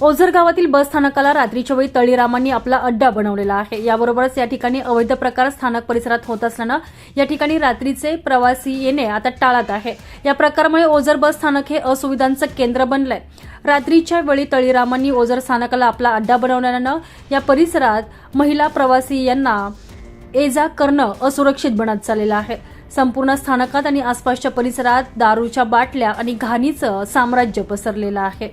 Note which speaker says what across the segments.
Speaker 1: ओझर गावातील बस स्थानकाला रात्रीच्या वेळी तळीरामांनी आपला अड्डा बनवलेला आहे. याबरोबरच या ठिकाणी अवैध प्रकार स्थानक परिसरात होत असल्यानं या ठिकाणी रात्रीचे प्रवासी येणे आता टाळत आहे. या प्रकारामुळे ओझर बस स्थानक हे असुविधांचं केंद्र बनलंय. रात्रीच्या वेळी तळीरामांनी ओझर स्थानकाला आपला अड्डा बनवल्यानं या परिसरात महिला प्रवासी यांना ये जा करणं असुरक्षित बनत चाललेलं आहे. संपूर्ण स्थानकात आणि आसपासच्या परिसरात दारूच्या बाटल्या आणि घाणीचं साम्राज्य पसरलेलं आहे.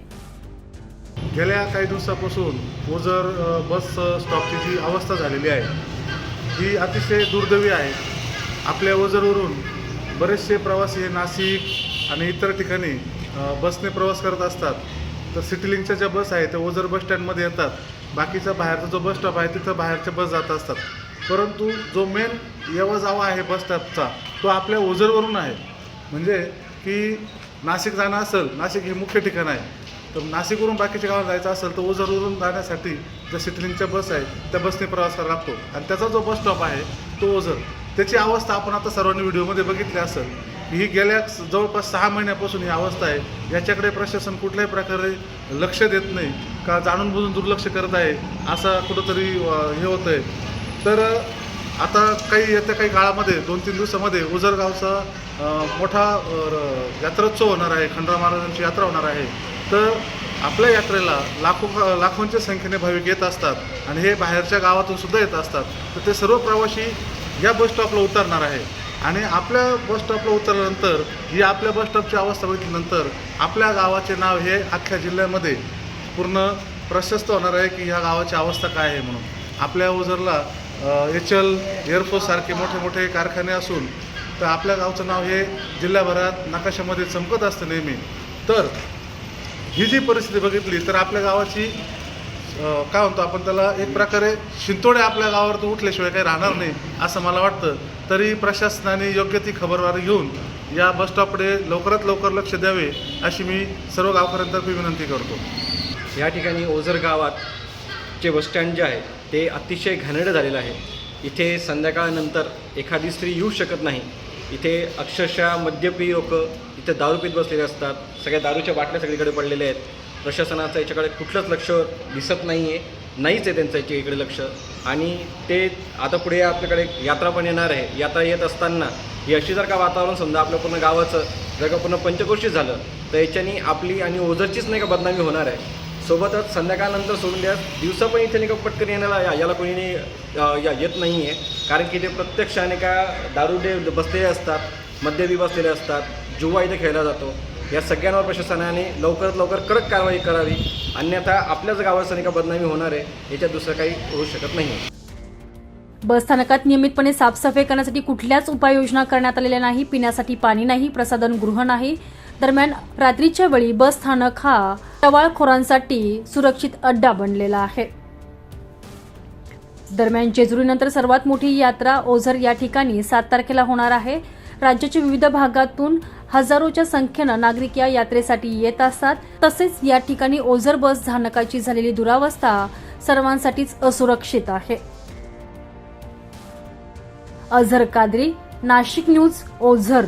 Speaker 2: गेल्या काही दिवसापासून ओझर बस स्टॉपची जी अवस्था झालेली आहे ही अतिशय दुर्दैवी आहे. आपल्या ओझरवरून बरेचसे प्रवासी हे नाशिक आणि इतर ठिकाणी बसने प्रवास करत असतात. तर सिटीलिंगच्या ज्या बस आहे त्या ओझर बस स्टँडमध्ये येतात. बाकीचा बाहेरचा जो बस स्टॉप आहे तिथं बाहेरच्या बस जात असतात. परंतु जो मेन येवा जावा आहे बस स्टॉपचा तो आपल्या ओझरवरून आहे. म्हणजे की नाशिक जाणं असेल नाशिक हे मुख्य ठिकाण आहे. तर नाशिकवरून बाकीच्या गावात जायचं असेल तर ओझरवरून जाण्यासाठी ज्या सिटलिंगच्या बस आहेत त्या बसने प्रवास करावा लागतो. आणि त्याचा जो बस स्टॉप आहे तो ओझर. त्याची अवस्था आपण आता सर्वांनी व्हिडिओमध्ये बघितली असेल. ही गेल्या जवळपास सहा महिन्यापासून ही अवस्था आहे. याच्याकडे प्रशासन कुठल्याही प्रकारे लक्ष देत नाही का जाणून बुजून दुर्लक्ष करत आहे असं कुठंतरी हे होतं आहे तर आता काही येत्या काही काळामध्ये दोन तीन दिवसामध्ये उजरगावचा मोठा र- यात्रोत्सव होणार आहे. खंडराव महाराजांची यात्रा होणार आहे. तर आपल्या यात्रेला लाखो लाखोंच्या संख्येने भाविक येत असतात आणि हे बाहेरच्या गावातून सुद्धा येत असतात. तर ते सर्व प्रवासी या बस स्टॉपला उतरणार आहे आणि आपल्या बस स्टॉपला उतरल्यानंतर ही आपल्या बस स्टॉपची अवस्था बघितल्यानंतर आपल्या गावाचे नाव हे अख्ख्या जिल्ह्यामध्ये पूर्ण प्रशस्त होणार आहे की ह्या गावाची अवस्था काय आहे म्हणून. आपल्या ओझरला एच एल एअरफोर्ससारखे मोठे मोठे कारखाने असून तर आपल्या गावचं नाव हे जिल्ह्याभरात नकाशामध्ये चमकत असतं नेहमी. तर ही जी परिस्थिती बघितली तर आपल्या गावाची काय म्हणतो आपण त्याला एक प्रकारे शिंतोडे आपल्या गावावर तर उठल्याशिवाय काही राहणार नाही असं मला वाटतं. तरी प्रशासनाने योग्य ती खबरदारी घेऊन या बस स्टॉपकडे लवकरात लवकर लक्ष द्यावे अशी मी सर्व गावकऱ्यांतर्फे विनंती करतो.
Speaker 3: या ठिकाणी ओझर गावात चे बसस्टँड जे आहे ते अतिशय घाणेरडं झालेलं आहे. इथे संध्याकाळनंतर एखादी स्त्री येऊ शकत नाही. इथे अक्षरशः मद्यपी लोक इथे दारू पीत बसलेले असतात. सगळ्या दारूच्या बाटल्या सगळीकडे पडलेल्या आहेत. प्रशासनाचं याच्याकडे कुठलंच लक्ष दिसत नाही आहे नाहीच आहे त्यांचं याच्या इकडे लक्ष. आणि ते आता पुढे आपल्याकडे यात्रा पण येणार आहे. यात्रा येत असताना ही अशी जर का वातावरण समजा आपल्या पूर्ण गावाचं जर का पूर्ण पंचकोशीत झालं तर याच्यानी आपली आणि ओझरचीच नाही का बदनामी होणार आहे. सोबतच संध्याकाळनंतर सोडून द्या. दिवसा पण इथे नाही का पटकन येण्याला या- याला कोणी या येत नाही आहे कारण की ते प्रत्यक्षाने का दारुडे बसलेले असतात मद्यपी बसलेले असतात जुवा इथे खेळला जातो. या सगळ्यांवर प्रशासनाने लवकरात लवकर कडक कारवाई करावी. अन्यथा आपल्याच गावाचं का बदनामी होणार आहे याच्यात दुसरं काही होऊ शकत नाही.
Speaker 1: बस स्थानकात नियमितपणे साफसफाई करण्यासाठी कुठल्याच उपाययोजना करण्यात आलेल्या नाही पिण्यासाठी पाणी नाही प्रसाधन गृह नाही. दरम्यान रात्रीच्या वेळी बस स्थानक हा टवाळखोरांसाठी सुरक्षित अड्डा बनलेला आहे. दरम्यान जेजुरीनंतर सर्वात मोठी यात्रा ओझर या ठिकाणी सात तारखेला होणार आहे. राज्याच्या विविध भागातून हजारोच्या संख्येनं नागरिक या यात्रेसाठी येत असतात. तसेच या ठिकाणी ओझर बस स्थानकाची झालेली दुरावस्था सर्वांसाठीच असुरक्षित आहे. अझर कादरी नाशिक न्यूज ओझर.